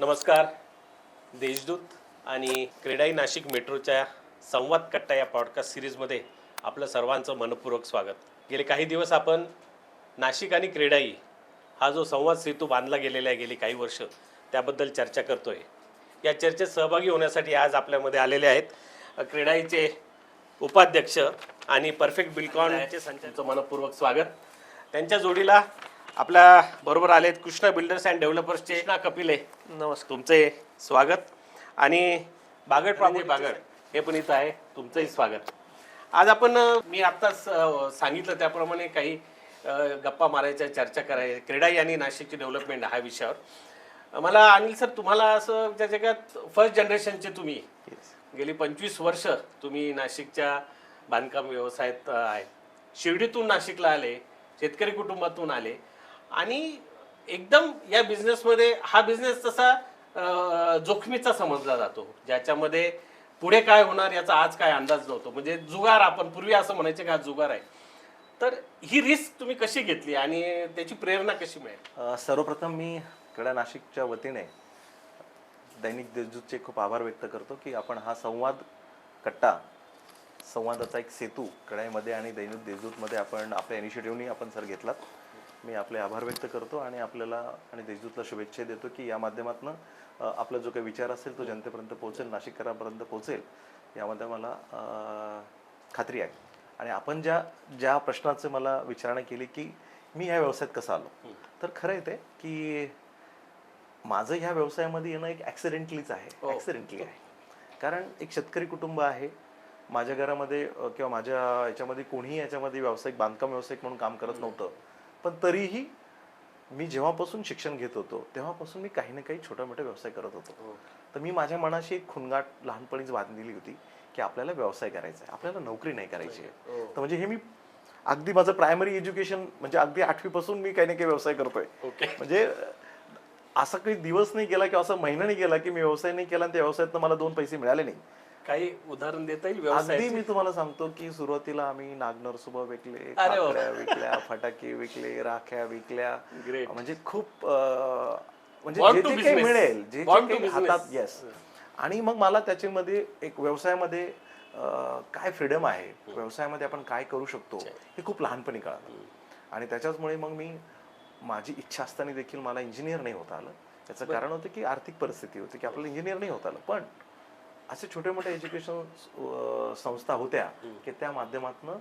नमस्कार. देशदूत आणि क्रीडाई नाशिक मेट्रोच्या संवाद कट्टा या पॉडकास्ट सिरीजमध्ये आपलं सर्वांचं मनपूर्वक स्वागत. गेले काही दिवस आपण नाशिक आणि क्रीडाई हा जो संवाद सेतू बांधला गेलेला आहे गेली काही वर्ष त्याबद्दल चर्चा करतोय. या चर्चेत सहभागी होण्यासाठी आज आपल्यामध्ये आलेले आहेत क्रीडाईचे उपाध्यक्ष आणि परफेक्ट बिलकॉन याचे संचालकांचं मनपूर्वक स्वागत. त्यांच्या जोडीला आपल्या बरोबर आलेत कृष्णा बिल्डर्स अँड डेव्हलपर्सचे कृष्णा कपिले. नमस्कार. तुमचे स्वागत. आणि बागड प्रॉपर्टी बागड. हे पण इथं आहे. तुमचंही स्वागत. आज आपण मी आत्ताच सांगितलं त्याप्रमाणे काही गप्पा मारायच्या चर्चा करायच्या क्रीडाई आणि नाशिकची डेव्हलपमेंट हा विषयावर. मला अनिल सर तुम्हाला असं त्या जगात फर्स्ट जनरेशनचे तुम्ही गेली पंचवीस वर्ष तुम्ही नाशिकच्या बांधकाम व्यवसायात आहे. शिर्डीतून नाशिकला आले शेतकरी कुटुंबातून आले. आणि एकदम या बिझनेसमध्ये हा बिझनेस तसा जोखमीचा समजला जातो. ज्याच्यामध्ये पुढे काय होणार याचा आज काय अंदाज नव्हतो. म्हणजे जुगार आपण पूर्वी असं म्हणायचे का हा जुगार आहे. तर ही रिस्क तुम्ही कशी घेतली आणि त्याची प्रेरणा कशी मिळेल? सर्वप्रथम मी कडा नाशिकच्या वतीने दैनिक देशदूतचे खूप आभार व्यक्त करतो की आपण हा संवाद कट्टा संवादाचा एक सेतू कडाईमध्ये आणि दैनिक देशदूतमध्ये आपण आपल्या इनिशिएटिव्हनी आपण सर घेतलात. मी आपले आभार व्यक्त करतो आणि आपल्याला आणि देशदूतला शुभेच्छा देतो की या माध्यमातून आपला जो काही विचार असेल तो जनतेपर्यंत पोहोचेल नाशिककरांपर्यंत पोहोचेल. यामध्ये मला खात्री आहे. आणि आपण ज्या ज्या प्रश्नाचे मला विचारणा केली की मी या व्यवसायात कसं आलो? तर खरं आहे ते की माझं ह्या व्यवसायामध्ये येणं एक ॲक्सिडेंटलीच आहे. ॲक्सिडेंटली आहे. कारण एक शेतकरी कुटुंब आहे. माझ्या घरामध्ये किंवा माझ्या याच्यामध्ये कोणीही याच्यामध्ये व्यावसायिक बांधकाम व्यावसायिक म्हणून काम करत नव्हतं. पण तरीही मी जेव्हापासून शिक्षण घेत होतो तेव्हापासून मी काही ना काही छोटा मोठा व्यवसाय करत होतो. तर मी माझ्या मनाशी एक खुणगाट लहानपणीच बांधलेली होती की आपल्याला व्यवसाय करायचा आहे आपल्याला नोकरी नाही करायची आहे. तर म्हणजे हे मी अगदी माझं प्रायमरी एज्युकेशन म्हणजे अगदी आठवीपासून मी काही ना काही व्यवसाय करतोय. म्हणजे असा काही दिवस नाही गेला किंवा असा महिना नाही गेला की मी व्यवसाय नाही केला आणि त्या व्यवसायात मला दोन पैसे मिळाले नाही. काही उदाहरण देता येईल अगदी व्यवसाय मी तुम्हाला सांगतो की सुरुवातीला आम्ही नागनर सुबा विकले अरे वा. काकड्या विकल्या फटाके विकले राख्या विकल्या. म्हणजे खूप अं, म्हणजे Born जे to जे काही business. मिळेल जे जे Born to काही business. हातात येस आणि मग मला त्याच्यामध्ये एक व्यवसायामध्ये अं, काय फ्रीडम आहे? व्यवसायामध्ये आपण काय करू शकतो? हे खूप लहानपणी कळालं. आणि त्याच्याचमुळे मग मी माझी इच्छा असताना देखील मला इंजिनियर नाही होता आलं. त्याचं कारण होतं की आर्थिक परिस्थिती होती की आपल्याला इंजिनियर नाही होता आलं. पण असे छोटे मोठे एज्युकेशन संस्था होत्या की त्या माध्यमातून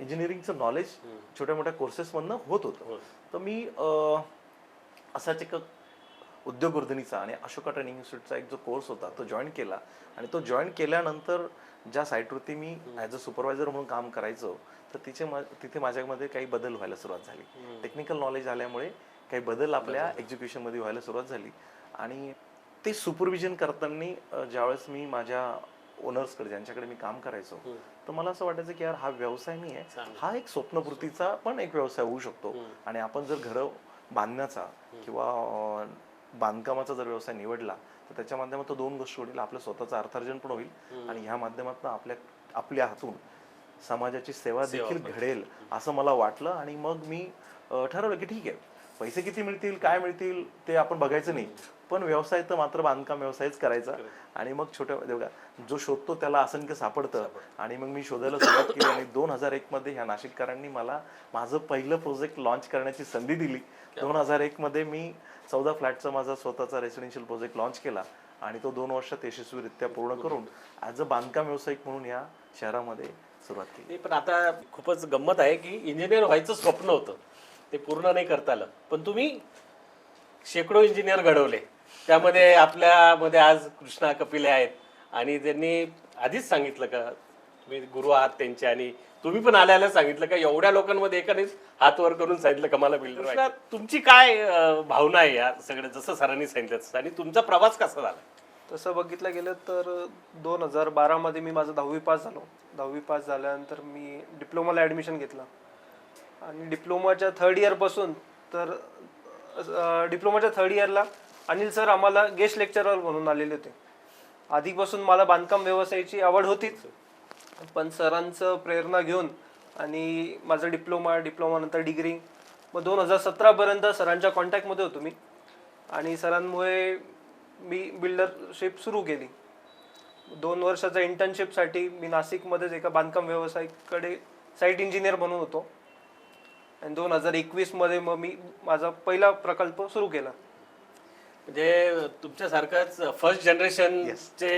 इंजिनिअरिंगचं नॉलेज छोट्या मोठ्या कोर्सेसमधनं होत होतं. तर मी असाच एक उद्योगवर्धनीचा आणि अशोका ट्रेनिंग इन्स्टिट्यूटचा एक जो कोर्स होता तो जॉईन केला. आणि तो जॉईन केल्यानंतर ज्या साईटवरती मी ॲज अ सुपरवायझर म्हणून काम करायचो तर तिचे मा- तिथे माझ्यामध्ये काही बदल व्हायला सुरुवात झाली. टेक्निकल नॉलेज आल्यामुळे काही बदल आपल्या एक्झिक्युशनमध्ये व्हायला सुरुवात झाली. आणि ते सुपरविजन करताना ज्यावेळेस मी माझ्या ओनर्सकडे ज्यांच्याकडे मी काम करायचो तर मला असं वाटायचं की यार हा व्यवसाय नाही आहे. हा एक स्वप्नपूर्तीचा पण एक व्यवसाय होऊ शकतो. आणि आपण जर घरं बांधण्याचा किंवा बांधकामाचा जर व्यवसाय निवडला तर त्याच्या माध्यमातून दोन गोष्टी होईल आपलं स्वतःचं अर्थार्जन पण होईल आणि ह्या माध्यमातून आपल्या आपल्या हातून समाजाची सेवा देखील घडेल असं मला वाटलं. आणि मग मी ठरवलं की ठीक आहे पैसे किती मिळतील काय मिळतील ते आपण बघायचं नाही. पण व्यवसाय तर मात्र बांधकाम व्यवसायच करायचा. आणि मग छोट्या बघा जो शोधतो त्याला असंख्य सापडतं. आणि मग मी शोधायला सुरुवात केली आणि दोन हजार एक मध्ये ह्या नाशिककरांनी मला माझं पहिलं प्रोजेक्ट लॉन्च करण्याची संधी दिली. दोन हजार एक मध्ये मी चौदा फ्लॅटचा माझा स्वतःचा रेसिडेन्शियल प्रोजेक्ट लॉन्च केला. आणि तो दोन वर्षात यशस्वीरित्या पूर्ण करून ॲज अ बांधकाम व्यावसायिक म्हणून या शहरामध्ये सुरुवात केली. पण आता खूपच गंमत आहे की इंजिनियर व्हायचं स्वप्न होतं. ते पूर्ण नाही करता आलं. पण तुम्ही शेकडो इंजिनियर घडवले. त्यामध्ये आपल्यामध्ये आज कृष्णा कपिले आहेत. आणि त्यांनी आधीच सांगितलं का तुम्ही गुरु आहात त्यांचे आणि तुम्ही पण आल्याला सांगितलं का एवढ्या लोकांमध्ये एकानेच हात वर करून सांगितलं का मला बिल्डर तुमची काय भावना आहे या सगळं? जसं सरांनी सांगितलं तसं. आणि तुमचा प्रवास कसा झाला? तसं बघितलं गेलं तर दोन हजार बारामध्ये मी माझं दहावी पास झालो. दहावी पास झाल्यानंतर मी डिप्लोमाला ॲडमिशन घेतलं. आणि डिप्लोमाच्या थर्ड इयरपासून तर डिप्लोमाच्या थर्ड इयरला अनिल सर आम्हाला गेस्ट लेक्चरर म्हणून आलेले होते. आधीपासून मला बांधकाम व्यवसायाची आवड होतीच. पण सरांचं प्रेरणा घेऊन आणि माझा डिप्लोमा डिप्लोमानंतर डिग्री मग दोन हजार सतरापर्यंत सरांच्या कॉन्टॅक्टमध्ये होतो मी. आणि सरांमुळे मी बिल्डरशिप सुरू केली. दोन वर्षाच्या इंटर्नशिपसाठी मी नाशिकमध्येच एका बांधकाम व्यावसायिकडे साईट इंजिनियर म्हणून होतो. आणि दोन हजार एकवीसमध्ये मग मी माझा पहिला प्रकल्प सुरू केला. म्हणजे तुमच्यासारखंच फर्स्ट जनरेशनचे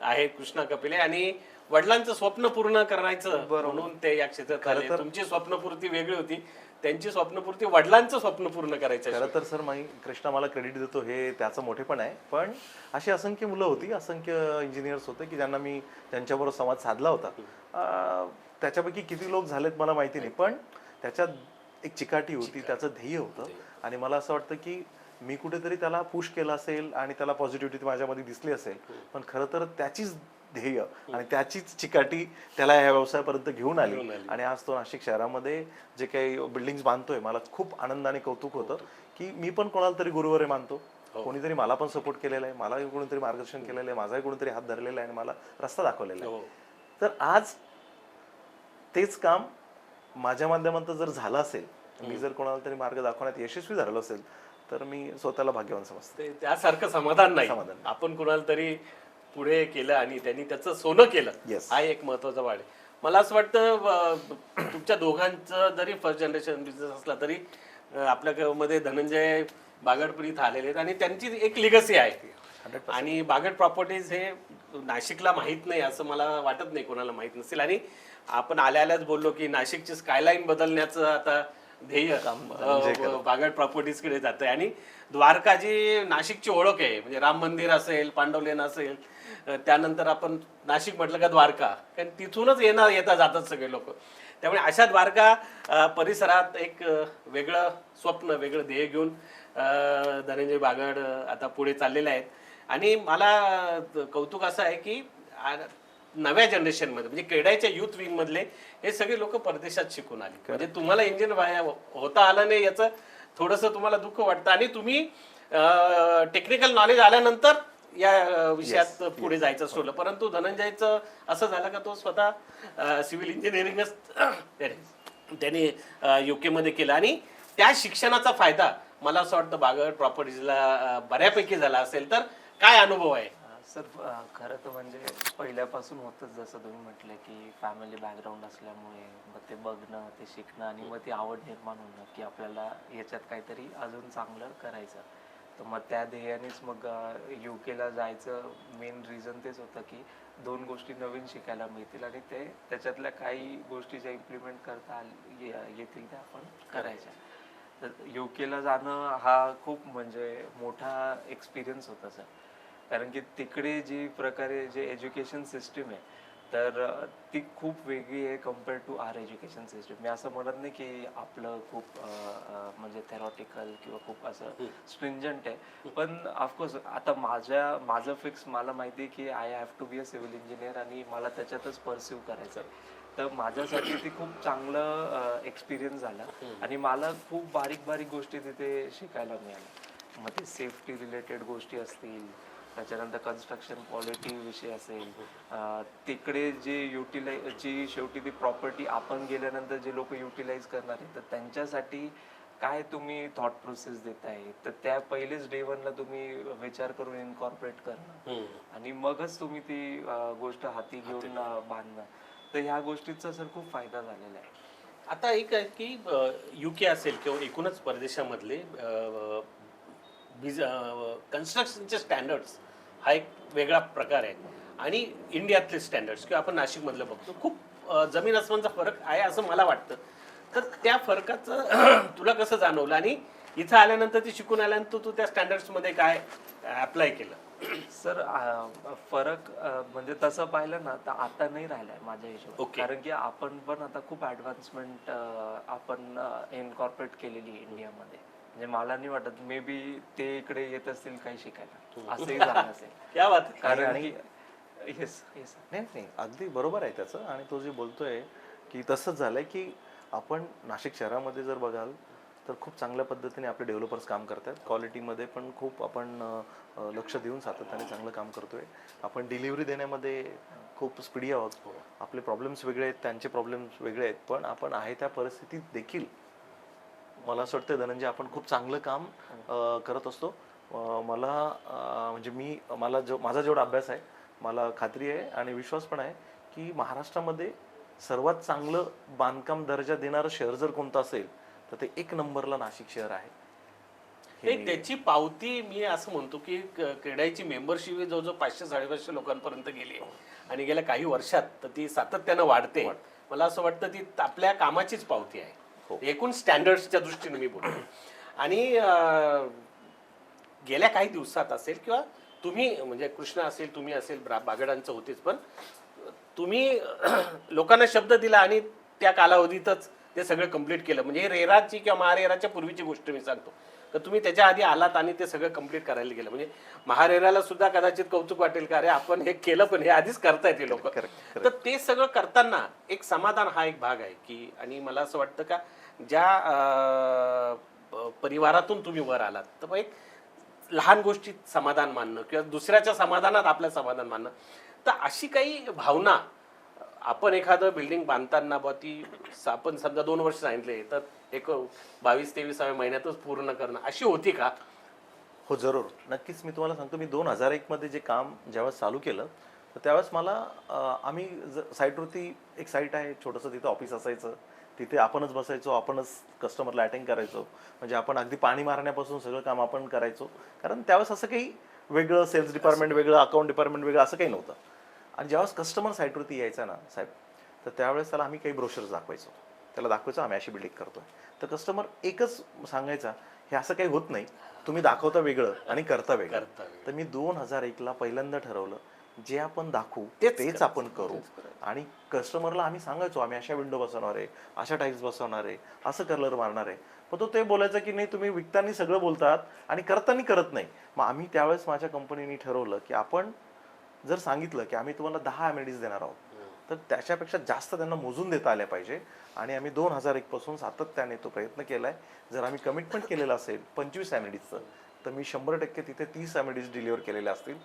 आहे कृष्णा कपिले आणि वडिलांचं स्वप्न पूर्ण करायचं म्हणून ते या क्षेत्रात आले. तुमची स्वप्नपूर्ती वेगळी होती. त्यांची स्वप्नपूर्ती वडिलांचं स्वप्न पूर्ण करायचं खरं तर सर माई कृष्णा मला क्रेडिट देतो हे त्याचं मोठेपण आहे. पण अशी असंख्य मुलं होती असंख्य इंजिनियर्स होते की ज्यांना मी त्यांच्याबरोबर संवाद साधला होता. त्याच्यापैकी किती लोक झालेत मला माहिती नाही. पण त्याच्यात एक चिकाटी होती त्याचं ध्येय होतं. आणि मला असं वाटतं की मी कुठेतरी त्याला पुश केलं असेल आणि त्याला पॉझिटिव्हिटी माझ्यामध्ये दिसली असेल. पण खरं तर त्याचीच ध्येय आणि त्याचीच चिकाटी त्याला या व्यवसायापर्यंत घेऊन आली. आणि आज तो नाशिक शहरामध्ये जे काही बिल्डिंग बांधतोय मला खूप आनंदाने कौतुक होतं की मी पण कोणाला तरी गुरुवारे मानतो. कोणीतरी मला पण सपोर्ट केलेला आहे मलाही कोणीतरी मार्गदर्शन केलेलं आहे माझाही कोणीतरी हात धरलेला आहे आणि मला रस्ता दाखवलेला आहे. हो. तर आज तेच काम माझ्या माध्यमातून जर झालं असेल मी जर कोणाला तरी मार्ग दाखवण्यात यशस्वी झालो असेल तर मी स्वतःला भाग्यवान समजतो. त्यासारखं समाधान नाही. समाधान. आपण कुणाला तरी पुढे केलं आणि त्यांनी त्याचं सोनं केलं. हा एक महत्त्वाचा वाढ आहे. मला असं वाटतं तुमच्या दोघांचं जरी फर्स्ट जनरेशन बिझनेस असला तरी अं, आपल्या मध्ये धनंजय बागडपूर इथं आलेले आहेत आणि त्यांची एक लिगसी आहे. आणि बागड प्रॉपर्टीज हे नाशिकला माहीत नाही असं मला वाटत नाही कोणाला माहीत नसेल. आणि आपण आल्या आल्याच बोललो की नाशिकची स्कायलाईन बदलण्याचं आता ध्येय बागड प्रॉपर्टीजकडे जात आहे आणि द्वारका जी नाशिकची ओळख आहे. म्हणजे राम मंदिर असेल पांडवलेन असेल त्यानंतर आपण नाशिक म्हटलं का द्वारका. कारण तिथूनच येणार येता जातात सगळे लोक. त्यामुळे अशा द्वारका परिसरात एक वेगळं स्वप्न वेगळं ध्येय घेऊन धनंजय बागड आता पुढे चाललेले आहेत. आणि मला कौतुक असं आहे की नव्या जनरेशनमध्ये म्हणजे क्रेडाच्या युथ विंग मधले हे सगळे लोक परदेशात शिकून आले. म्हणजे तुम्हाला इंजिन होता आलं नाही याचं थोडस तुम्हाला दुःख वाटतं. आणि तुम्ही टेक्निकल नॉलेज आल्यानंतर या विषयात पुढे जायचं सोडलं. परंतु धनंजयचं असं झालं का तो स्वतः सिव्हिल इंजिनिअरिंगच त्यांनी युके मध्ये केलं. आणि त्या शिक्षणाचा फायदा मला असं वाटतं बागड प्रॉपर्टीजला बऱ्यापैकी झाला असेल तर काय अनुभव आहे? सर खरं तर म्हणजे पहिल्यापासून होतंच जसं तुम्ही म्हटलं की फॅमिली बॅकग्राऊंड असल्यामुळे मग ते बघणं ते शिकणं आणि मग ती आवड निर्माण होणं की आपल्याला याच्यात काहीतरी अजून चांगलं करायचं. तर मग त्या ध्येयानेच मग यू केला जायचं. मेन रिझन तेच होतं की दोन गोष्टी नवीन शिकायला मिळतील आणि ते त्याच्यातल्या काही गोष्टी ज्या इम्प्लिमेंट करता येतील त्या आपण करायच्या. तर यू केला जाणं हा खूप म्हणजे मोठा एक्सपिरियन्स होता सर. कारण की तिकडे जी प्रकारे जे एज्युकेशन सिस्टीम आहे तर ती खूप वेगळी आहे compared to our education system मी असं म्हणत नाही की आपलं खूप म्हणजे थेरॉटिकल किंवा खूप असं स्ट्रिंजंट आहे. पण ऑफकोर्स आता माझ्या माझं फिक्स मला माहिती आहे की I have to be a civil engineer आणि मला त्याच्यातच परस्यू करायचं तर माझ्यासाठी ती खूप चांगलं एक्सपिरियन्स झाला आणि मला खूप बारीक बारीक गोष्टी तिथे शिकायला मिळाल्या. मग ते सेफ्टी रिलेटेड गोष्टी असतील त्याच्यानंतर कन्स्ट्रक्शन क्वालिटी विषय असेल तिकडे जे युटिलाइज जी शेवटी ती प्रॉपर्टी आपण गेल्यानंतर जे लोक युटिलाइज करणार आहेत तर त्यांच्यासाठी काय तुम्ही थॉट प्रोसेस देताय? तर त्या पहिलेच डे वनला तुम्ही विचार करून इनकॉर्पोरेट करणं आणि मगच तुम्ही ती गोष्ट हाती घेऊन बांधणं तर ह्या गोष्टीचा सर खूप फायदा झालेला आहे. आता एक आहे की युके असेल किंवा एकूणच परदेशामधले कन्स्ट्रक्शनचे स्टँडर्ड्स हा एक वेगळा प्रकार आहे. आणि इंडियातले स्टँडर्ड्स किंवा आपण नाशिकमधलं बघतो खूप जमीन आसमानचा फरक आहे असं मला वाटतं. तर त्या फरकाचं तुला कसं जाणवलं? आणि इथं आल्यानंतर ती शिकून आल्यानंतर तू त्या स्टँडर्ड्समध्ये काय अप्लाय केलं? सर फरक म्हणजे तसं पाहिलं ना तर आता नाही राहिलाय माझ्या हिशोबात Okay. कारण की आपण पण आता खूप ऍडव्हान्समेंट आपण इनकॉर्पोरेट केलेली आहे इंडियामध्ये. म्हणजे मला नाही वाटत मे बी ते इकडे येत असतील काही शिकायला. असंही झालं असेल. क्या बात आहे. कारण की येस येस नाही नाही. अगदी बरोबर आहे त्याचं. आणि तो जे बोलतोय की तसंच झालंय की आपण नाशिक शहरामध्ये जर बघाल तर खूप चांगल्या पद्धतीने आपले डेव्हलपर्स काम करतात. क्वालिटीमध्ये पण खूप आपण अं, अं, लक्ष देऊन सातत्याने चांगलं काम करतोय. आपण डिलिव्हरी देण्यामध्ये खूप स्पीडी आहोत. आपले प्रॉब्लेम्स वेगळे आहेत त्यांचे प्रॉब्लेम्स वेगळे आहेत. पण आपण आहे त्या परिस्थितीत देखील मला असं वाटतं धनंजय आपण खूप चांगलं काम करत असतो. मला म्हणजे मी मला जो माझा जेवढा अभ्यास आहे मला खात्री आहे आणि विश्वास पण आहे की महाराष्ट्रामध्ये सर्वात चांगलं बांधकाम दर्जा देणारं शहर जर कोणतं असेल तर ते एक नंबरला नाशिक शहर आहे. हे त्याची पावती मी असं म्हणतो की क- क्रीडाची मेंबरशिप जवळजवळ पाचशे साडेपाचशे लोकांपर्यंत गेली आणि गेल्या काही वर्षात तर ती सातत्यानं वाढते. मला असं वाटतं ती आपल्या कामाचीच पावती आहे. हो. एकूण स्टँडर्डच्या दृष्टीने मी बोलतो. आणि अं, गेल्या काही दिवसात असेल किंवा तुम्ही म्हणजे कृष्णा असेल तुम्ही असेल ब्रा- बागडांचं होतेच पण तुम्ही लोकांना शब्द दिला आणि त्या कालावधीतच ते सगळं कंप्लीट केलं. म्हणजे रेराची किंवा महारेराच्या पूर्वीची गोष्ट मी सांगतो. तर तुम्ही त्याच्या आधी आलात आणि ते सगळं कंप्लीट करायला गेलं. म्हणजे महारेराला सुद्धा कदाचित कौतुक वाटेल का? अरे आपण हे केलं पण हे आधीच करतायत हे लोक. तर ते सगळं करताना एक समाधान हा एक भाग आहे की आणि मला असं वाटतं का ज्या परिवारातून तुम्ही वर आलात तर एक लहान गोष्टीत समाधान मानणं किंवा दुसऱ्याच्या समाधानात आपलं समाधान मानणं. तर अशी काही भावना आपण एखादं बिल्डिंग बांधताना बा ती आपण समजा दोन वर्ष सांगितले तर एक बावीस तेवीसाव्या महिन्यातच पूर्ण करणं. अशी होती का? हो जरूर. नक्कीच मी तुम्हाला सांगतो मी दोन हजार एकमध्ये जे काम ज्यावेळेस चालू केलं तर त्यावेळेस मला आम्ही ज- साईटवरती एक साईट आहे छोटंसं तिथं ऑफिस असायचं. तिथे आपणच बसायचो आपणच कस्टमरला अटेंड करायचो. म्हणजे आपण अगदी पाणी मारण्यापासून सगळं काम आपण करायचो. कारण त्यावेळेस असं काही वेगळं सेल्स डिपार्टमेंट वेगळं अकाउंट डिपार्टमेंट वेगळं असं काही नव्हतं. आणि ज्यावेळेस कस्टमर साईटवरती यायचा ना साहेब तर त्यावेळेस त्याला आम्ही काही ब्रोशर्स दाखवायचो. त्याला दाखवायचो आम्ही अशी बिल्डिंग करतोय. तर कस्टमर एकच सांगायचा हे असं काही होत नाही. तुम्ही दाखवता वेगळं आणि करता वेगळं. करता. तर मी दोन हजार एकला पहिल्यांदा ठरवलं जे आपण दाखवू तेच आपण करू. आणि कस्टमरला आम्ही सांगायचो आम्ही अशा विंडो बसवणार आहे अशा टाईल्स बसवणार आहे असं कलर मारणार आहे. पण तो ते बोलायचं की नाही तुम्ही विकताना सगळं बोलतात आणि करताना करत नाही. मग आम्ही त्यावेळेस माझ्या कंपनीने ठरवलं की आपण जर सांगितलं की आम्ही तुम्हाला दहा एमएडीज देणार आहोत तर त्याच्यापेक्षा जास्त त्यांना मोजून देता आल्या पाहिजे. आणि आम्ही दोन हजार एक पासून सातत्याने तो प्रयत्न केलाय. जर आम्ही कमिटमेंट केलेलं असेल पंचवीस एमएडीजचं तर मी शंभर टक्के तिथे तीस एमएडीज डिलिव्हर केलेले असतील.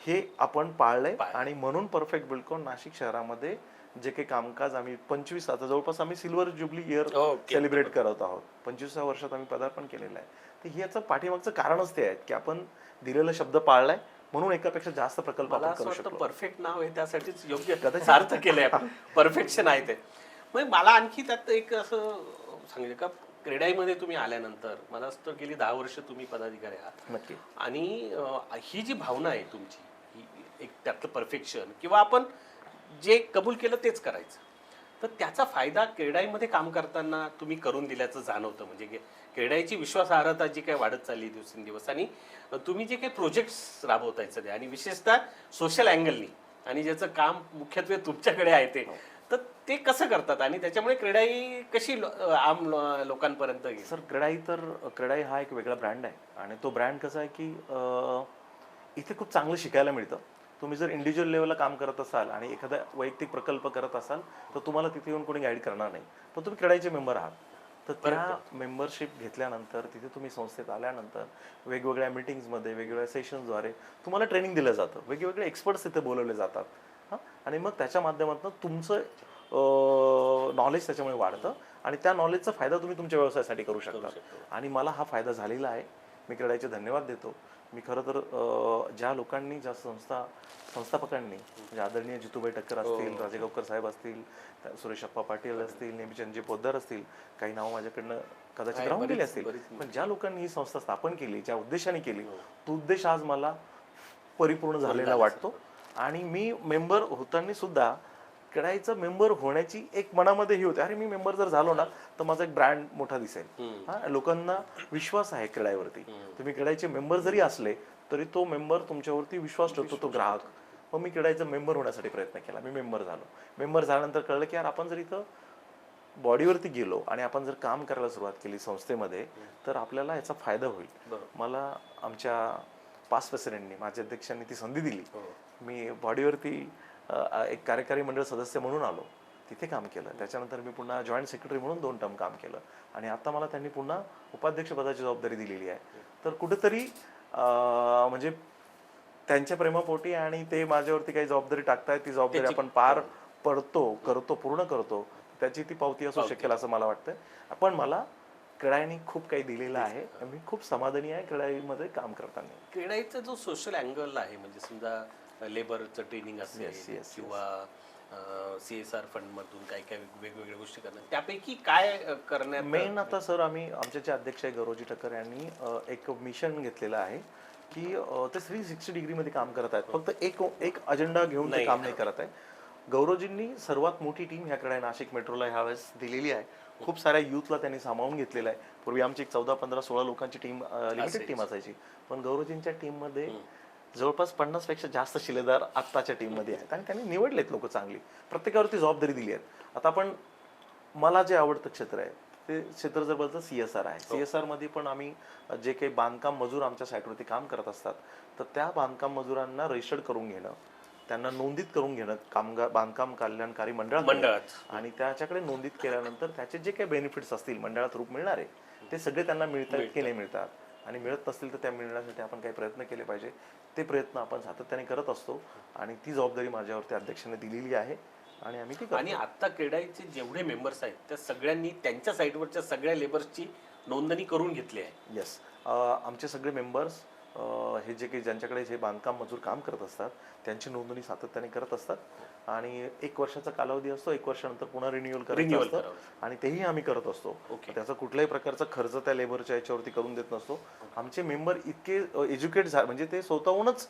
हे आपण पाळलंय आणि म्हणून परफेक्ट बिल्डकॉन नाशिक शहरामध्ये जे काही कामकाज आम्ही पंचवीस आता जवळपास आम्ही सिल्वर जुबली इयर. सेलिब्रेट करत आहोत. पंचवीसव्या वर्षात आम्ही पदार्पण केलेलं आहे. तर याचं पाठीमागचं कारणच ते आहे की आपण दिलेला शब्द पाळलाय. म्हणून एकापेक्षा जास्त प्रकल्प मला असं वाटतं परफेक्ट नाव आहे त्यासाठीच योग्य सार्थ केलंय आपण. परफेक्शन आहे ते. मग मला आणखी त्यात एक असं सांगितलं का? क्रीडाईमध्ये तुम्ही आल्यानंतर मला असं वाटतं गेली दहा वर्ष तुम्ही पदाधिकारी आहात. नक्की. आणि ही जी भावना आहे तुमची एक त्यातलं परफेक्शन किंवा आपण जे कबूल केलं तेच करायचं. तर त्याचा फायदा क्रीडाईमध्ये काम करताना तुम्ही करून दिल्याचं जाणवतं. म्हणजे क्रीडाईची विश्वासार्हता जी काही वाढत चालली दिवसेंदिवस आणि तुम्ही जे काही प्रोजेक्ट्स राबवताय सध्या आणि विशेषतः सोशल अँगलनी आणि ज्याचं काम मुख्यत्वे तुमच्याकडे आहे ते तर ते कसं करतात? आणि त्याच्यामुळे क्रीडाई कशी लो- आम लो- लोकांपर्यंत गेली? सर क्रेडाई तर क्रेडाई हा एक वेगळा ब्रँड आहे. आणि तो ब्रँड कसा आहे की इथे खूप चांगलं शिकायला मिळतं. तुम्ही जर इंडिव्हिज्युअल लेवलला काम करत असाल आणि एखादा वैयक्तिक प्रकल्प करत असाल तर तुम्हाला तिथे येऊन कोणी गाईड करणार नाही. पण तुम्ही क्रेडाईचे मेंबर आहात. तर त्या मेंबरशिप घेतल्यानंतर तिथे तुम्ही संस्थेत आल्यानंतर वेगवेगळ्या मिटिंग्समध्ये वेगवेगळ्या सेशन्सद्वारे तुम्हाला ट्रेनिंग दिलं जातं. वेगवेगळे एक्सपर्ट्स तिथे बोलवले जातात. हां? आणि मग त्याच्या माध्यमातून तुमचं नॉलेज त्याच्यामुळे वाढतं आणि त्या नॉलेजचा फायदा तुम्ही तुमच्या व्यवसायासाठी करू शकता. आणि मला हा फायदा झालेला आहे. मी क्रीडाचे धन्यवाद देतो. मी खरं तर ज्या लोकांनी ज्या संस्था संस्थापकांनी म्हणजे आदरणीय जितूबाई टक्कर असतील राजेगावकर साहेब असतील सुरेश अप्पा पाटील असतील नेहमीचंदजी पोद्दार असतील काही नावं माझ्याकडनं कदाचित राहून गेली असतील. पण ज्या लोकांनी ही संस्था स्थापन केली ज्या उद्देशाने केली तो उद्देश आज मला परिपूर्ण झालेला वाटतो. आणि मी मेंबर होताना सुद्धा क्रीडाईचं मेंबर होण्याची एक मनामध्ये ही होती. अरे मी मेंबर जर झालो ना तर माझा एक ब्रँड मोठा दिसेल. हा लोकांना विश्वास आहे क्रीडाईवरती तुम्ही क्रीडाईचे मेंबर जरी असले तरी तो मेंबर तुमच्यावरती विश्वास ठेवतो तो ग्राहक. मग मी क्रीडाईचं मेंबर होण्यासाठी प्रयत्न केला. मी मेंबर झालो. मेंबर झाल्यानंतर कळलं की यार आपण जर इथं बॉडीवरती गेलो आणि आपण जर काम करायला सुरुवात केली संस्थेमध्ये तर आपल्याला याचा फायदा होईल. मला आमच्या पास प्रेसिडेंटनी माझ्या अध्यक्षांनी ती संधी दिली. मी बॉडीवरती एक कार्यकारी मंडळ सदस्य म्हणून आलो. तिथे काम केलं. त्याच्यानंतर मी पुन्हा जॉईंट सेक्रेटरी म्हणून दोन टर्म काम केलं. आणि आता मला त्यांनी पुन्हा उपाध्यक्ष पदाची जबाबदारी दिलेली आहे. तर कुठेतरी म्हणजे त्यांच्या प्रेमापोटी आणि ते माझ्यावरती काही जबाबदारी टाकतायत ती जबाबदारी आपण पार पडतो करतो पूर्ण करतो त्याची ती पावती असू शकेल असं मला वाटतं पण मला क्रीडाईने खूप काही दिलेलं आहे. मी खूप समाधानी आहे क्रीडाईमध्ये काम करताना. क्रीडाईचा जो सोशल अँगल आहे म्हणजे समजा लेबरचं ट्रेनिंग असेल Yes, yes, किंवा सी एस आर फंड मधून काही काही वेगवेगळ्या गोष्टी करणं त्यापैकी काय अ, करण्यात मेन आता सर आम्ही आमचे जे अध्यक्ष आहे गौरवजी ठक्कर यांनी अ, एक मिशन घेतलेलं आहे की अ, ते थ्री सिक्स्टी डिग्रीमध्ये काम करत आहेत. फक्त एक एक अजेंडा घेऊन ते काम नाही करत. आहे गौरवजींनी सर्वात मोठी टीम ह्या कडे नाशिक मेट्रोला ह्यावेळेस दिलेली आहे. खूप साऱ्या युथला त्यांनी सामावून घेतलेलं आहे. पूर्वी आमची एक चौदा पंधरा सोळा लोकांची टीम लिमिटेड टीम असायची. पण गौरवजींच्या टीममध्ये जवळपास पन्नासपेक्षा जास्त शिलेदार आत्ताच्या टीममध्ये आहेत. आणि त्यांनी निवडलेत लोक चांगली. प्रत्येकावरती जबाबदारी दिली आहे आता आपण मला जे आवडतं क्षेत्र आहे ते क्षेत्र जर बोलतं सी एस आर आहे. सी एस आरमध्ये पण आम्ही जे काही बांधकाम मजूर आमच्या साईटवरती काम करत असतात तर त्या बांधकाम मजुरांना रजिस्टर्ड करून घेणं त्यांना नोंदीत करून घेणं कामगार बांधकाम कल्याणकारी मंडळ मंडळात. आणि त्याच्याकडे नोंदीत केल्यानंतर त्याचे जे काही बेनिफिट्स असतील मंडळात रूप मिळणारे ते सगळे त्यांना मिळतात की नाही मिळतात? आणि मिळत नसतील तर त्या मिळण्यासाठी आपण काही प्रयत्न केले पाहिजे. ते प्रयत्न आपण सातत्याने करत असतो आणि ती जबाबदारी माझ्यावरती अध्यक्षाने दिलेली आहे आणि आम्ही ती आणि आता क्रीडाईचे जेवढे मेंबर्स आहेत त्या सगळ्यांनी त्यांच्या साईटवरच्या सगळ्या लेबर्सची नोंदणी करून घेतली आहे. येस आमचे सगळे मेंबर्स हे जे काही ज्यांच्याकडे जे बांधकाम मजूर काम करत असतात त्यांची नोंदणी सातत्याने करत असतात. आणि एक वर्षाचा कालावधी असतो एक वर्षानंतर पुन्हा रिन्युअल करायचं असतं. आणि तेही आम्ही करत असतो. त्याचा कुठल्याही प्रकारचा खर्च त्या लेबरच्या याच्यावरती करून देत नसतो. आमचे मेंबर इतके एज्युकेट झाले म्हणजे ते स्वतःहूनच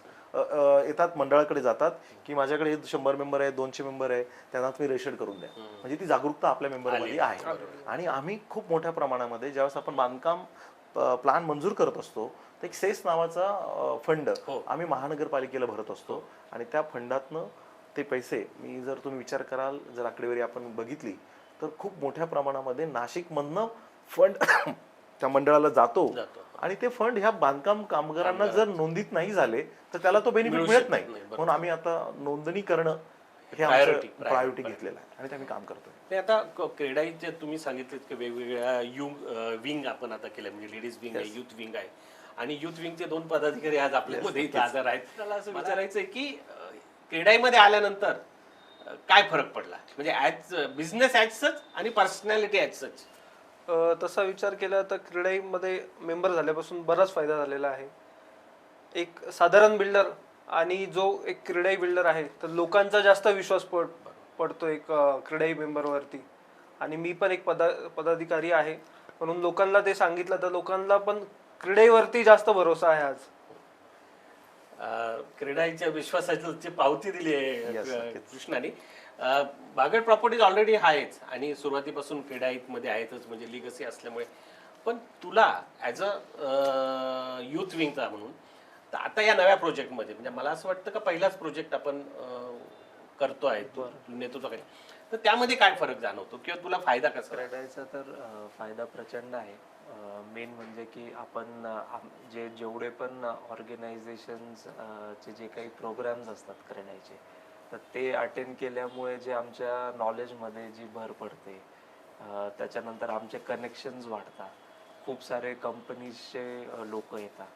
येतात मंडळाकडे जातात की माझ्याकडे शंभर मेंबर आहे दोनशे मेंबर आहे त्यांना तुम्ही रजिस्टर्ड करून द्या. म्हणजे ती जागरूकता आपल्या मेंबरमध्ये आहे. आणि आम्ही खूप मोठ्या प्रमाणामध्ये ज्यावेळेस आपण बांधकाम प्लान मंजूर करत असतो तर एक सेस नावाचा फंड हो. आम्ही महानगरपालिकेला भरत असतो आणि त्या फंडातनं ते पैसे मी जर तुम्ही विचार कराल जर आकडेवारी आपण बघितली तर खूप मोठ्या प्रमाणामध्ये नाशिकमधनं फंड त्या मंडळाला जातो. आणि ते फंड ह्या बांधकाम कामगारांना जर नोंदीत नाही झाले तर त्याला तो बेनिफिट मिळू मिळत नाही. म्हणून आम्ही आता नोंदणी करणं हे. प्रायोरिटी घेतलेलं आहे आणि ते आम्ही काम करतोय ते आता क- क्रीडाईचे तुम्ही सांगितलेत की वेगवेगळ्या यू विंग आपण आता केलं म्हणजे लेडीज विंग आहे युथ विंग आहे आणि युथ विंगचे दोन पदाधिकारी आज आपल्यामध्ये इथे हजर आहेत. मला असं विचारायचं आहे की क्रीडाईमध्ये आल्यानंतर काय फरक पडला? म्हणजे ऍज बिझनेस ऍज सच आणि पर्सनॅलिटी ऍज सच? तसा विचार केला तर क्रीडाईमध्ये मेंबर झाल्यापासून बराच फायदा झालेला आहे. एक साधारण बिल्डर आणि जो एक क्रीडाई बिल्डर आहे तर लोकांचा जास्त विश्वास पड पडतो एक क्रीडाई मेंबरवरती. आणि मी पण एक पदा पदाधिकारी आहे. म्हणून लोकांना ते सांगितलं तर लोकांना पण क्रीडेवरती जास्त भरोसा आहे आज. क्रीडाईच्या विश्वासाची पावती दिली आहे. कृष्णाने. बागड प्रॉपर्टीज ऑलरेडी आहेच आणि सुरुवातीपासून क्रीडाईत मध्ये आहेतच म्हणजे लिगसी असल्यामुळे. पण तुला ऍज अ युथ विंगचा म्हणून तर आता या नव्या प्रोजेक्टमध्ये म्हणजे मला असं वाटतं का पहिलाच प्रोजेक्ट आपण अ, करतोय तू नेतृत्व काही तर त्यामध्ये काय फरक जाणवतो किंवा तुला फायदा कसा? क्रीडाचा तर फायदा प्रचंड आहे. मेन म्हणजे की आपण जे जेवढे पण ऑर्गनायझेशन्स चे जे काही प्रोग्राम्स असतात क्रीडाचे तर ते अटेंड केल्यामुळे जे आमच्या नॉलेजमध्ये जी भर पडते त्याच्यानंतर आमचे कनेक्शन्स वाढतात. खूप सारे कंपनीजचे लोक येतात.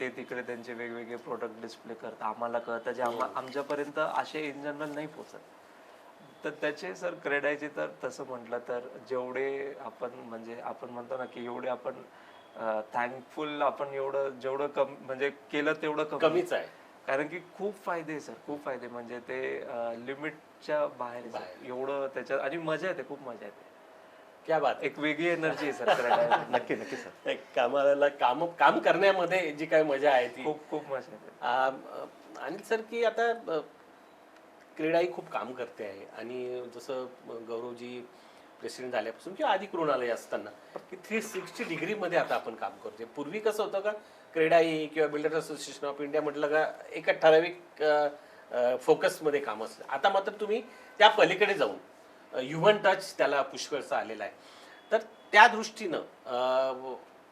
ते तिकडे त्यांचे वेगवेगळे प्रोडक्ट डिस्प्ले करतात. आम्हाला कळतं जे आम्हा आमच्यापर्यंत असे इन जनरल नाही पोचत तर त्याचे सर क्रेडायचे तर तसं म्हटलं तर जेवढे आपण म्हणजे आपण म्हणतो ना की एवढे आपण थँकफुल आपण एवढं जेवढं कम म्हणजे केलं तेवढं कमी. कमीच आहे. कारण की खूप फायदे सर खूप फायदे म्हणजे ते लिमिटच्या बाहेर. एवढं त्याच्यात आणि मजा येते खूप मजा येते. क्या बात एक वेगळी एनर्जी आहे सर नक्की नक्की सर. कामाला काम काम करण्यामध्ये जी काय मजा आहे ती. खूप खूप मजा येते. आ, अ, आणि सर की आता क्रीडा ही खूप काम करते आहे. आणि जसं गौरवजी प्रेसिडेंट झाल्यापासून किंवा आधी कृणालय असताना की थ्री सिक्स्टी डिग्रीमध्ये आता आपण काम करतोय. पूर्वी कसं होतं का क्रीडाई किंवा बिल्डर असोसिएशन ऑफ इंडिया म्हटलं का एका ठराविक फोकसमध्ये काम असतं. आता मात्र तुम्ही त्या पलीकडे जाऊन ह्युमन टच त्याला पुष्कळचा आलेला आहे. तर त्या दृष्टीनं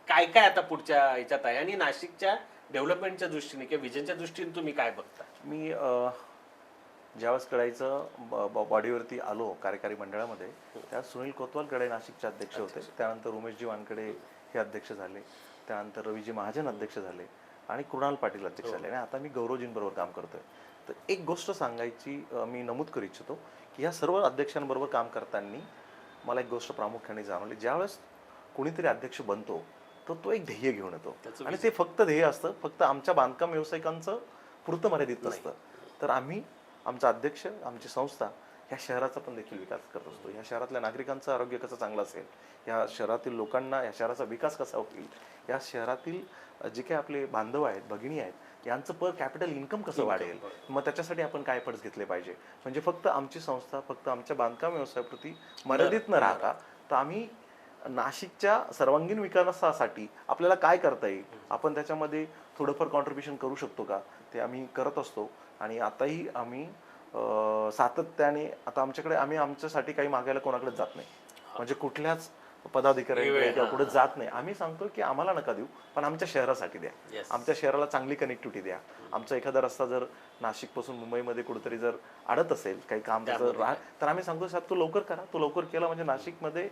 काय काय आता पुढच्या याच्यात आहे? आणि नाशिकच्या डेव्हलपमेंटच्या दृष्टीने किंवा विजनच्या दृष्टीने तुम्ही काय बघता? मी ज्यावेळेस कडाईचं बॉडीवरती आलो कार्यकारी मंडळामध्ये त्यात सुनील कोतवाल कडाई नाशिकचे अध्यक्ष होते. त्यानंतर उमेशजी वानकडे हे अध्यक्ष झाले. त्यानंतर रवीजी महाजन अध्यक्ष झाले आणि कृणाल पाटील अध्यक्ष झाले. आणि आता मी गौरवजींबरोबर काम करतोय. तर एक गोष्ट सांगायची मी नमूद करू इच्छितो की ह्या सर्व अध्यक्षांबरोबर काम करताना मला एक गोष्ट प्रामुख्याने जाणवली. ज्यावेळेस कोणीतरी अध्यक्ष बनतो तर तो एक ध्येय घेऊन येतो. आणि ते फक्त ध्येय असतं फक्त आमच्या बांधकाम व्यावसायिकांचं पुरतं मर्यादित नसतं. तर आम्ही आमचा अध्यक्ष आमची संस्था ह्या शहराचा पण देखील विकास करत असतो. या शहरातल्या नागरिकांचं आरोग्य कसं चांगलं असेल या शहरातील लोकांना या शहराचा विकास कसा होईल या शहरातील जे काही आपले बांधव आहेत भगिनी आहेत यांचं पर कॅपिटल इन्कम कसं वाढेल? मग त्याच्यासाठी आपण काय एफर्ट्स घेतले पाहिजे? म्हणजे फक्त आमची संस्था फक्त आमच्या बांधकाम व्यवसायाप्रती मर्यादित न राहता तर आम्ही नाशिकच्या सर्वांगीण विकासासाठी आपल्याला काय करता येईल? आपण त्याच्यामध्ये थोडंफार कॉन्ट्रीब्युशन करू शकतो का? ते आम्ही करत असतो. आणि आताही आम्ही सातत्याने आता आमच्याकडे आम्ही आमच्यासाठी काही मागायला कोणाकडे जात नाही. म्हणजे कुठल्याच पदाधिकारी किंवा कुठे जात नाही. आम्ही सांगतो की आम्हाला नका देऊ पण आमच्या शहरासाठी द्या. Yes. आमच्या शहराला चांगली कनेक्टिव्हिटी द्या. आमचा एखादा रस्ता जर नाशिकपासून मुंबईमध्ये कुठेतरी जर अडत असेल काही काम त्याचं तर आम्ही सांगतो साहेब तू लवकर करा. तू लवकर केला म्हणजे नाशिकमध्ये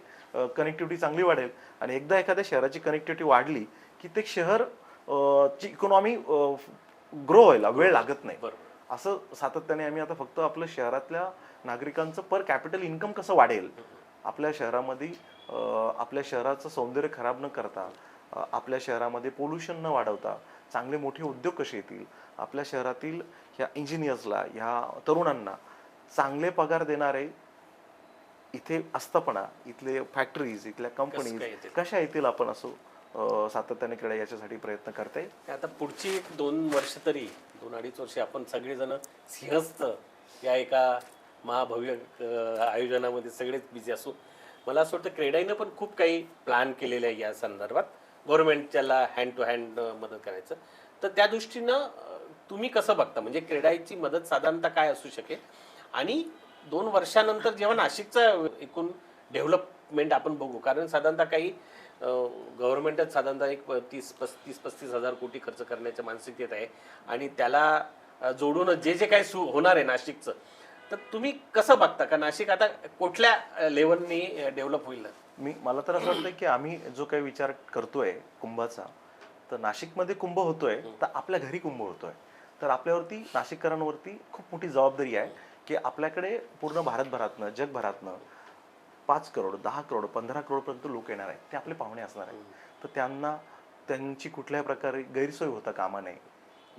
कनेक्टिव्हिटी चांगली वाढेल. आणि एकदा एखाद्या शहराची कनेक्टिव्हिटी वाढली की ते शहर ची इकॉनॉमी ग्रो व्हायला वेळ लागत नाही. असं सातत्याने आम्ही आता फक्त आपलं शहरातल्या नागरिकांचं पर कॅपिटल इन्कम कसं वाढेल आपल्या शहरामध्ये आपल्या शहराचं सौंदर्य खराब न करता आपल्या शहरामध्ये पोल्युशन न वाढवता चांगले मोठे उद्योग कसे येतील आपल्या शहरातील ह्या इंजिनियर्सला ह्या तरुणांना चांगले पगार देणारे इथे आस्थापना इथले फॅक्टरीज इथल्या कंपनीज? कशा येतील आपण असं सातत्याने क्रीडा याच्यासाठी प्रयत्न करते. आता पुढची एक दोन वर्ष तरी दोन अडीच वर्षे आपण सगळेजण सिंहस्थ या एका महाभव्य आयोजनामध्ये सगळेच बिझी असू मला असं वाटतं क्रेडाईनं पण खूप काही प्लॅन केलेले आहे या संदर्भात. गव्हर्नमेंटच्याला हँड टू हँड मदत करायचं. तर त्या दृष्टीनं तुम्ही कसं बघता? म्हणजे क्रेडाईची मदत साधारणतः काय असू शकेल? आणि दोन वर्षानंतर जेव्हा नाशिकचं एकूण डेव्हलपमेंट आपण बघू कारण साधारणतः काही गव्हर्नमेंटच साधारणतः एक तीस पस्तीस पस्तीस हजार कोटी खर्च करण्याच्या मानसिकतेत आहे. आणि त्याला जोडून जे जे काही सु होणार आहे नाशिकचं तर तुम्ही कसं बघता? का नाशिक आता कुठल्या लेवलनी डेव्हलप होईल मी मला तर असं वाटतं की आम्ही जो काही विचार करतोय कुंभाचा तर नाशिकमध्ये कुंभ होतोय तर आपल्या घरी कुंभ होतोय. तर आपल्यावरती नाशिककरांवरती खूप मोठी जबाबदारी आहे की आपल्याकडे पूर्ण भारतभरातनं जगभरातनं पाच करोड दहा करोड पंधरा करोडपर्यंत लोक येणार आहेत. ते आपले पाहुणे असणार आहेत. तर त्यांना त्यांची कुठल्याही प्रकारे गैरसोय होता कामा नये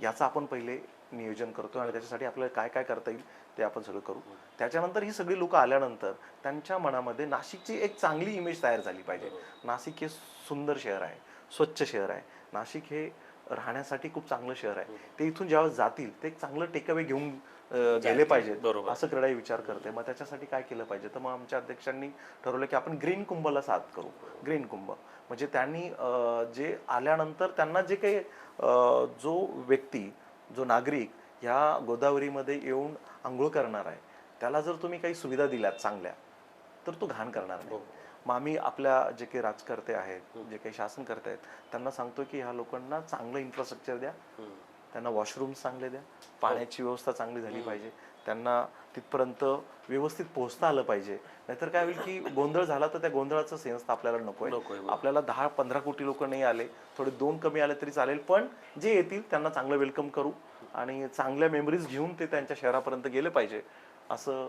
याचं आपण पहिले नियोजन करतो आणि त्याच्यासाठी आपल्याला काय काय करता येईल ते आपण सगळं करू. त्याच्यानंतर ही सगळी लोक आल्यानंतर त्यांच्या मनामध्ये नाशिकची एक चांगली इमेज तयार झाली पाहिजे. नाशिक हे सुंदर शहर आहे स्वच्छ शहर आहे. नाशिक हे राहण्यासाठी खूप चांगलं शहर आहे. ते इथून जेव्हा जातील ते एक चांगलं टेकअवे घेऊन गेले पाहिजेत. बरोबर. असं क्रीडा विचार करते. मग त्याच्यासाठी काय केलं पाहिजे? तर मग आमच्या अध्यक्षांनी ठरवलं की आपण ग्रीन कुंभला साथ करू. ग्रीन कुंभ. म्हणजे त्यांनी जे आल्यानंतर त्यांना जे काही जो व्यक्ती जो नागरिक ह्या गोदावरीमध्ये येऊन आंघोळ करणार आहे त्याला जर तुम्ही काही सुविधा दिल्यात चांगल्या तर तो घाण करणार नाही. मग आम्ही आपल्या जे काही राजकर्ते आहेत जे काही शासन करते आहेत त्यांना सांगतो की ह्या लोकांना चांगलं इन्फ्रास्ट्रक्चर द्या. त्यांना वॉशरूम चांगले द्या. पाण्याची व्यवस्था चांगली झाली पाहिजे. त्यांना तिथपर्यंत व्यवस्थित पोहोचता आलं पाहिजे. नाहीतर काय होईल की गोंधळ झाला तर त्या गोंधळाचं सेन्स आपल्याला नकोय नकोय, आपल्याला दहा पंधरा कोटी लोक नाही आले. थोडे दोन कमी आले तरी चालेल. पण जे येतील त्यांना चांगलं वेलकम करू आणि चांगल्या मेमरीज घेऊन ते त्यांच्या शहरापर्यंत गेले पाहिजे. असं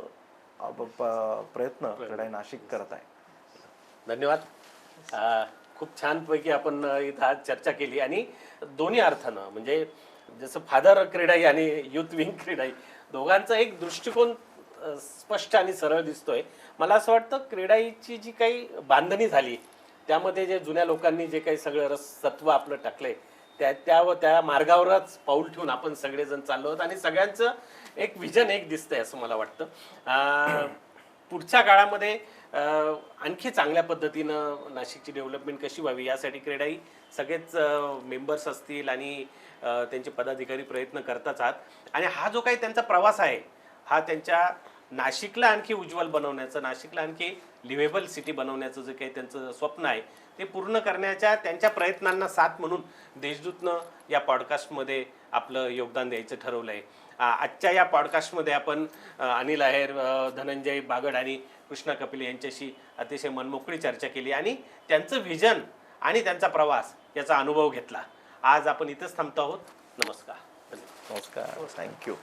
प्रयत्न क्रीडा नाशिक करत आहे. धन्यवाद. खूप छानपैकी आपण इथं आज चर्चा केली आणि दोन्ही अर्थानं म्हणजे जसं फादर क्रीडाई आणि युथ विंग क्रीडाई दोघांचा एक दृष्टिकोन स्पष्ट आणि सरळ दिसतोय. मला असं वाटतं क्रीडाईची जी काही बांधणी झाली त्यामध्ये जे जुन्या लोकांनी जे काही सगळं रसत्व आपलं टाकलंय त्या त्या व त्या मार्गावरच पाऊल ठेवून आपण सगळेजण चाललो आहोत आणि सगळ्यांचं एक विजन एक दिसतंय असं मला वाटतं. पुढच्या काळामध्ये आणखी चांगल्या पद्धतीनं नाशिकची डेव्हलपमेंट कशी व्हावी यासाठी क्रेडाई सगळेच मेंबर्स असतील आणि त्यांचे पदाधिकारी प्रयत्न करताच आहात. आणि हा जो काही त्यांचा प्रवास आहे हा त्यांच्या नाशिकला आणखी उज्ज्वल बनवण्याचं नाशिकला आणखी लिव्हेबल सिटी बनवण्याचं जे काही त्यांचं स्वप्न आहे ते पूर्ण करण्याच्या त्यांच्या प्रयत्नांना साथ म्हणून देशदूतनं या पॉडकास्टमध्ये आपलं योगदान द्यायचं ठरवलं आहे आजच्या या पॉडकास्टमध्ये आपण अनिल आहेर धनंजय बागड आणि कृष्णा कपिल यांच्याशी अतिशय मनमोकळी चर्चा केली आणि त्यांचं व्हिजन आणि त्यांचा प्रवास याचा अनुभव घेतला. आज आपण इथंच थांबतो आहोत. नमस्कार. नमस्कार. थँक्यू